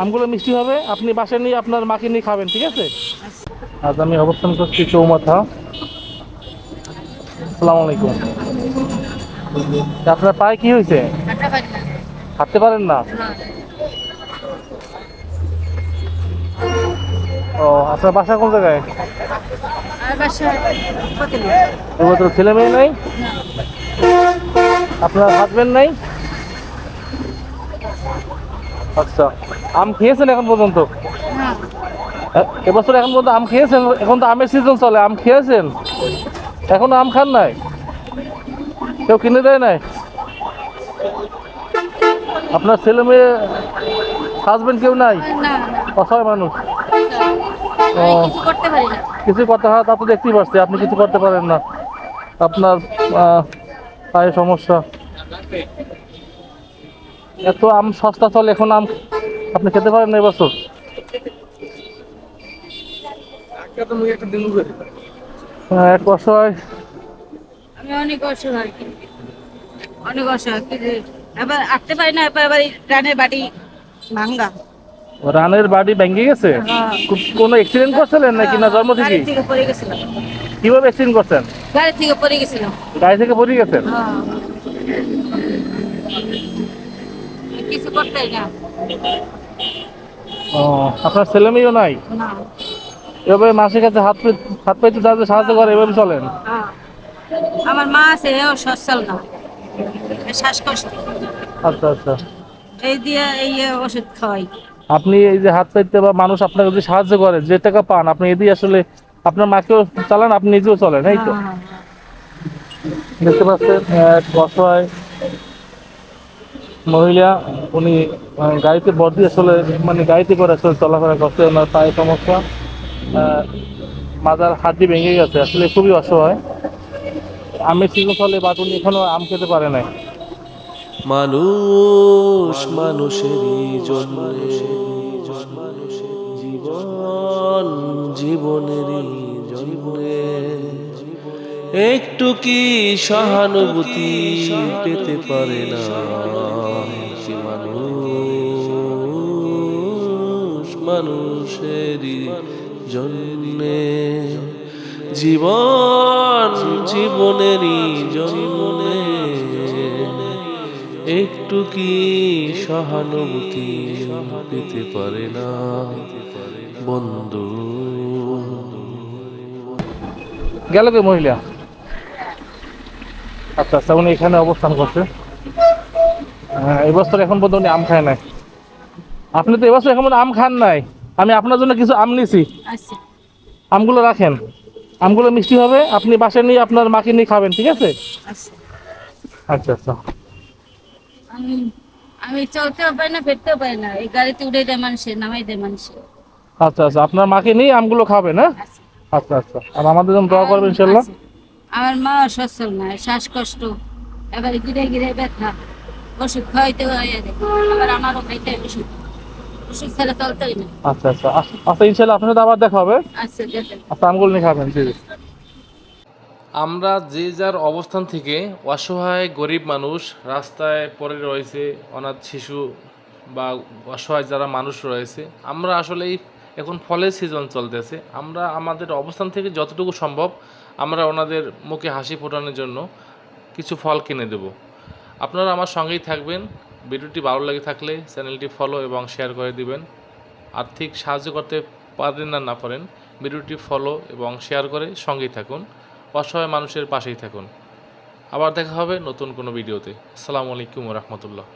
আমগুলো মিষ্টি হবে আপনি বাসায় নিয়ে আপনার মাকে নিয়ে খাবেন ঠিক আছে? আজ আমি অবস্থান করছি চৌমাথা। আসসালামু আলাইকুম। আপনার পায়ে কি হয়েছে? হাঁটতে পারেন না? ও আপনার বাসা কোন জায়গায়? ছেলে মেয়ে নাই? আপনার হাজবেন্ড নাই? আচ্ছা আম খেয়েছেন এখন পর্যন্ত? এবছর এখন পর্যন্ত আম খেয়েছেন? এখন তো আমের সিজন চলে আম খেয়েছেন? এখনও আম খান নাই? কেউ কিনে দেয় নাই? আপনার ছেলে মেয়ে হাজবেন্ড কেউ নাই? অসহায় মানুষ? না। কিছু করতে হয় তা তো দেখতেই পাচ্ছি আপনি কিছু করতে পারেন না। আপনার পায়ে সমস্যা। এত আম সস্তা চলে এখন আম আপনি খেতে পারেন না এবছর? হ্যাঁ, এক অসহায় আমি অনেক অসহায় অনেক অসহায় এবার পারি না এবার রানের বাড়ি ভাঙ্গা। রানের বাড়ি ভেঙে গেছে? হ্যাঁ। কোনো অ্যাক্সিডেন্ট করছিলেন নাকি না জন্ম থেকে? কীভাবে অ্যাক্সিডেন্ট করছেন? গাড়ি থেকে পড়ে গেছিলাম গাড়ি থেকে পড়ে গেছেন? হ্যাঁ। কিছু করতেই না। ও আপনার ছেলে মেয়েও নাই? না। এভাবে মাসের কাছে হাত পে- হাত পাইতে সাহায্য করে এভাবে চলেন? হ্যাঁ। আমার মা আছে ও সচ্ছল না। শ্বাসকষ্ট। আচ্ছা আচ্ছা। এই দিয়ে এই ওষুধ খাওয়াই। আপনি এই যে হাত পাইতে বা মানুষ আপনাকে যদি সাহায্য করে যে টাকা পান আপনি এদি আসলে আপনার মাকেও চালান আপনি নিজেও চলেন এই তো। হ্যাঁ, দেখতে পাচ্ছেন এক অসহায় মহিলা, উনি গাড়িতে বর্দি আসলে মানে গাড়িতে করে আসলে চলাফেরা করছে, ওনার পায়ে সমস্যা। মাজার হাড্ডি ভেঙে গেছে, আসলে খুবই অসহায়। আমের সিজন ফলে বাট উনি এখনও আম খেতে পারে নাই। মানুষ মানুষেরই জন্য, জীবন জীবনেরই জন্যে। একটু কি সহানুভূতি পেতে পারে না মানুষ, মানুষেরই জন্যে। জীবন জীবনেরই জন্যে। একটু কি সহানুভূতি পেতে পারে না বন্ধু। গেল মহিলা? আচ্ছা আচ্ছা উনি এখানে অবস্থান করছে। এবছর এখন পর্যন্ত উনি আম খায় নাই। আপনি তো এবছর এখন আম খান নাই। আমি আপনার জন্য কিছু আম নিছি। আচ্ছা। আমগুলো রাখেন। আমগুলো মিষ্টি হবে আপনি বাসায় নিয়ে আপনার মাকে নিয়ে খাবেন ঠিক আছে? আচ্ছা। আচ্ছা আচ্ছা। আমি আমি চলতেও পারি না ফিরতেও পারি না। এই গাড়িতে উঠে দেয় মানুষের নামাই দেয় মানুষের আচ্ছা আচ্ছা আপনার মাকে নিয়ে আমগুলো খাবেন হ্যাঁ? আচ্ছা। আচ্ছা আচ্ছা। আর আমাদের জন্য দোয়া করবেন ইনশাল্লাহ। আমার মা অসচ্ছল না শ্বাসকষ্ট এবারে গিরে গিরে ব্যথা ওষুধ খাওয়াইতে হয় আবার আমারও খাইতে ওষুধ। ওষুধ ছাড়া চলতেই না। আচ্ছা আচ্ছা আচ্ছা, ইনশাল্লাহ আপনার সাথে আবার দেখা হবে। আচ্ছা আচ্ছা আমগুলো নিয়ে খাবেন ঠিক আমরা যে যার অবস্থান থেকে অসহায় গরিব মানুষ রাস্তায় পড়ে রয়েছে অনাথ শিশু বা অসহায় যারা মানুষ রয়েছে আমরা আসলেই এখন ফলের সিজন চলতেছে। আমরা আমাদের অবস্থান থেকে যতটুকু সম্ভব আমরা ওনাদের মুখে হাসি ফোটানোর জন্য কিছু ফল কিনে দেব। আপনারা আমার সঙ্গেই থাকবেন। ভিডিওটি ভালো লাগে থাকলে চ্যানেলটি ফলো এবং শেয়ার করে দিবেন। আর্থিক সাহায্য করতে পারেন না না পারেন, ভিডিওটি ফলো এবং শেয়ার করে সঙ্গেই থাকুন। অসহায় মানুষের পাশেই থাকুন। আবার দেখা হবে নতুন কোনো ভিডিওতে। আসসালামু আলাইকুম রহমতুল্লাহ।